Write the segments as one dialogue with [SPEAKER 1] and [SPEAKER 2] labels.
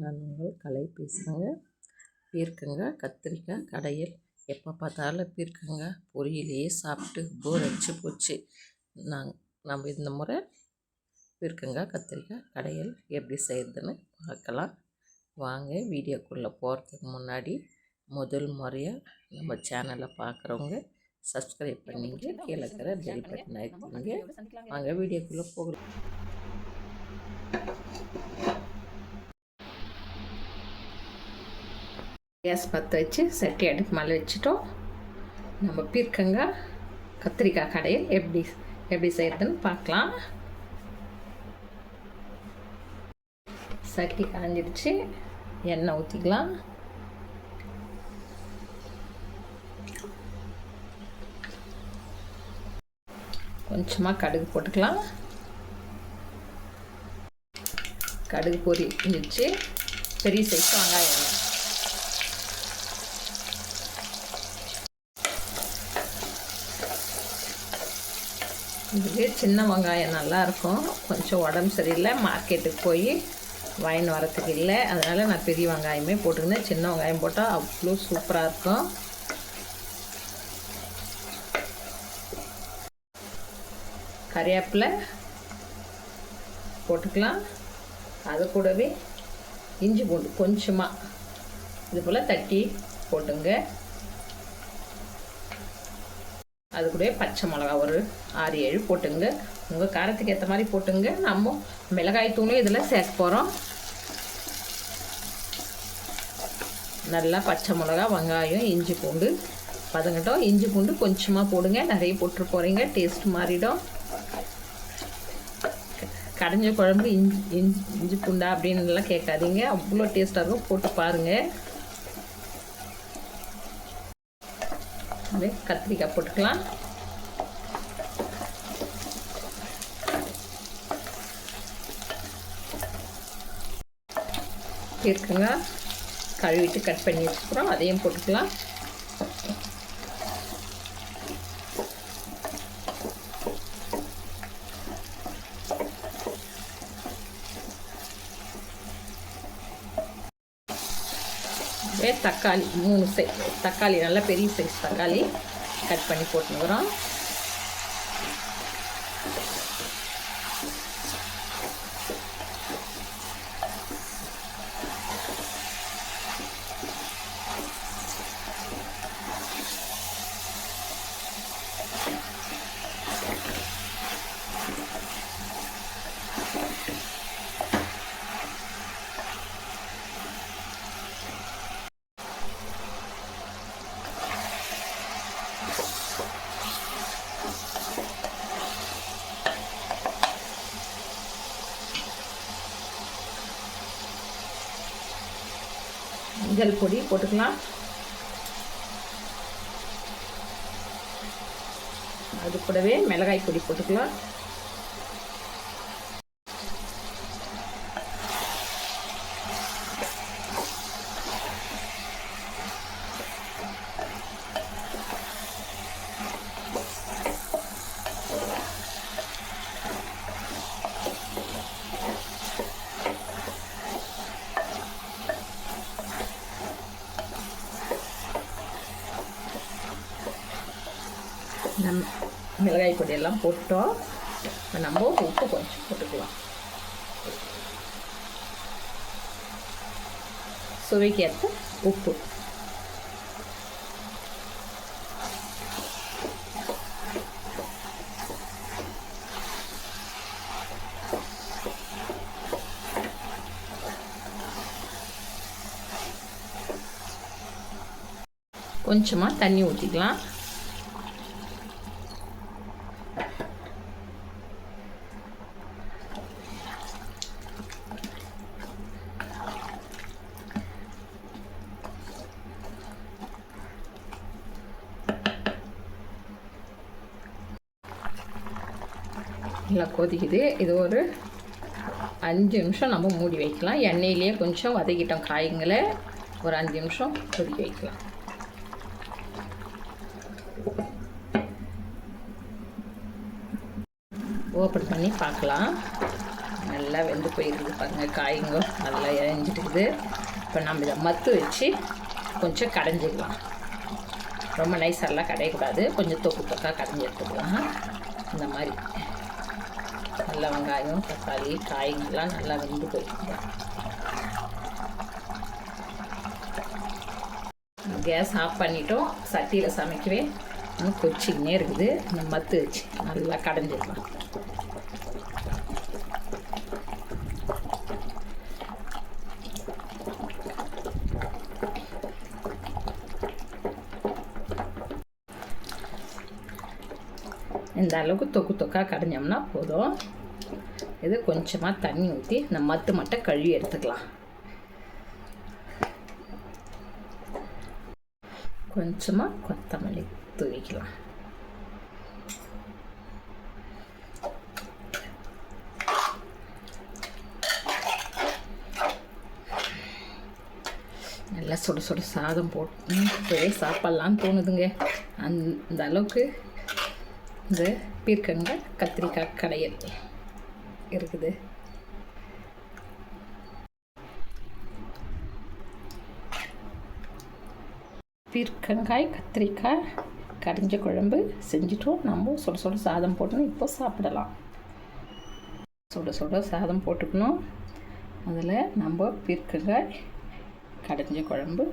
[SPEAKER 1] நான் உங்கள் கலை பேசுகிறேங்க பீர்க்கங்க கத்திரிக்காய் கடையல். எப்போ பார்த்தாலும் பீர்க்கங்க. பொரியலையே சாப்பிட்டு போர் அடிச்சு போச்சு. நாங் நம்ம இந்த முறை பீர்க்கங்க கத்திரிக்காய் கடையில் எப்படி செய்கிறதுன்னு பார்க்கலாம். வாங்க வீடியோக்குள்ளே போகிறதுக்கு முன்னாடி முதல் முறையாக நம்ம சேனலை பார்க்குறவங்க சப்ஸ்கிரைப் பண்ணிங்க. கீழே இருக்கிற பெல் பட்டன் அழுத்திங்க வாங்க வீடியோக்குள்ளே போகலாம். கேஸ் பற்ற வச்சு சட்டி அடுப்பு மேலே வச்சுட்டோம். நம்ம பீர்க்கங்காய் கத்திரிக்காய் கடையில் எப்படி எப்படி செய்கிறதுன்னு பார்க்கலாம். சட்டி காஞ்சிடுச்சு. எண்ணெய் ஊற்றிக்கலாம் கொஞ்சமாக கடுகு போட்டுக்கலாம். கடுகு பொரிஞ்சிச்சு பெரிய சைஸ் வெங்காயம். இதுவே சின்ன வெங்காயம் நல்லாயிருக்கும். கொஞ்சம் உடம்பு சரியில்லை மார்க்கெட்டுக்கு போய் வாங்கின்னு வரத்துக்கு இல்லை. அதனால் நான் பெரிய வெங்காயமே போட்டுக்கினேன் சின்ன வெங்காயம் போட்டால் அவ்வளோ சூப்பராக இருக்கும். கறிவேப்பிலை போட்டுக்கலாம். அது கூடவே இஞ்சி பூண்டு கொஞ்சமாக இது போல் தட்டி போட்டுங்க. அது கூட பச்சை மிளகா ஒரு ஆறு ஏழு போட்டுங்க உங்கள் காரத்துக்கு ஏற்ற மாதிரி போட்டுங்க நம்ம மிளகாய் தூளும் இதில் சேர்க்க போகிறோம் நல்லா பச்சை மிளகா வெங்காயம் இஞ்சி பூண்டு பதங்கட்டும். இஞ்சி பூண்டு கொஞ்சமாக போடுங்க. நிறைய போட்டு போகிறீங்க டேஸ்ட் மாறிடும். கடைஞ்ச குழம்பு இஞ்சி இஞ்சி இஞ்சி பூண்டா அப்படின்லாம் கேட்காதீங்க. அவ்வளோ டேஸ்ட்டாக இருக்கும். போட்டு பாருங்கள் அப்படியே கத்திரிக்காய் போட்டுக்கலாம். இருக்குங்க. கழுவிட்டு கட் பண்ணி வச்சுக்கிறோம். அதையும் போட்டுக்கலாம். தக்காளி மூணு சை தக்காளி நல்லா பெரிய சைஸ் தக்காளி கட் பண்ணி போட்டுக்கிறோம் மஞ்சள் பொடி போட்டுக்கலாம். அது கூடவே மிளகாய் பொடி போட்டுக்கலாம். நம் மிளகாய் பொடியெல்லாம் போட்டோம். இப்போ நம்ம உப்பு கொஞ்சம் போட்டுக்கலாம். சுவைக்கு ஏற்ற உப்பு. கொஞ்சமாக தண்ணி ஊற்றிக்கலாம் நல்லா கொதிக்குது. இது ஒரு அஞ்சு நிமிஷம் நம்ம மூடி வைக்கலாம். எண்ணெயிலேயே கொஞ்சம் வதக்கிட்டோம் காய்களை ஒரு அஞ்சு நிமிஷம் கொதிக்க வைக்கலாம். ஓப்பன் பண்ணி பார்க்கலாம். நல்லா வெந்து போயிருக்குது பாருங்கள் காய்ங்க நல்லா இறஞ்சிட்டுக்குது இப்போ நம்ம இதை மத்து வச்சு கொஞ்சம் கடைஞ்சிக்கலாம். ரொம்ப நைஸெல்லாம் கடையக்கூடாது. கொஞ்சம் தொக்கு தொக்காக கடைஞ்சி எடுத்துக்கலாம் இந்த மாதிரி. நல்ல வெங்காயம் தக்காளி காய்கள்லாம் நல்லா வெந்து போயிடுச்சு. கேஸ் ஆஃப் பண்ணிட்டோம். சட்டியில் சமைக்கவே இன்னும் கொச்சிக்கினே இருக்குது. இன்னும் மத்து வச்சு நல்லா கடைஞ்சிடலாம். இந்த அளவுக்கு தொக்கு தொக்காக கடைஞ்சோம்னா போதும். இது கொஞ்சமாக தண்ணி ஊற்றி இந்த மத்து மட்டும் கழுவி எடுத்துக்கலாம். கொஞ்சமாக கொத்தமல்லி தூவிக்கலாம். நல்லா சுட சுட சாதம் போட்டு இப்போவே சாப்பிட்லான்னு தோணுதுங்க. அந்த அளவுக்கு இது பீர்க்கங்க கத்திரிக்காய் கடையல் இருக்குது. பீர்க்கங்காய் கத்திரிக்காய் கரிஞ்ச குழம்பு செஞ்சுட்டோம். நம்ம சுட சுட சாதம் போட்டணும் இப்போ சாப்பிடலாம். சுட சுட சாதம் போட்டுக்கணும். அதில் நம்ம பீர்க்கங்காய் கடைஞ்ச குழம்பு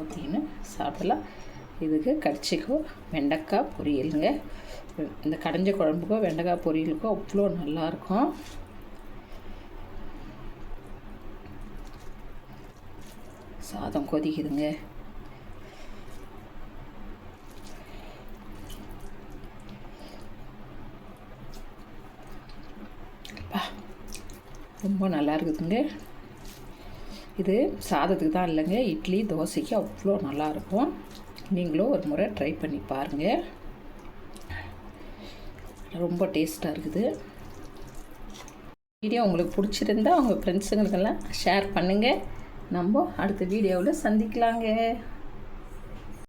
[SPEAKER 1] ஊற்றின்னு சாப்பிடலாம். இதுக்கு கடிச்சிக்கோ வெண்டைக்காய் பொரியலுங்க. இந்த கடைஞ்ச குழம்புக்கோ வெண்டைக்காய் பொரியலுக்கோ அவ்வளோ நல்லாயிருக்கும். சாதம் கொதிக்குதுங்க. ரொம்ப நல்லா இருக்குதுங்க இது சாதத்துக்கு தான் இல்லைங்க. இட்லி தோசைக்கு அவ்வளோ நல்லாயிருக்கும். நீங்களும் ஒரு முறை ட்ரை பண்ணி பாருங்கள் ரொம்ப டேஸ்ட்டாக இருக்குது. வீடியோ உங்களுக்கு பிடிச்சிருந்தா உங்கள் ஃப்ரெண்ட்ஸுங்களுக்கெல்லாம் ஷேர் பண்ணுங்கள் நம்ம அடுத்த வீடியோவில் சந்திக்கலாங்க.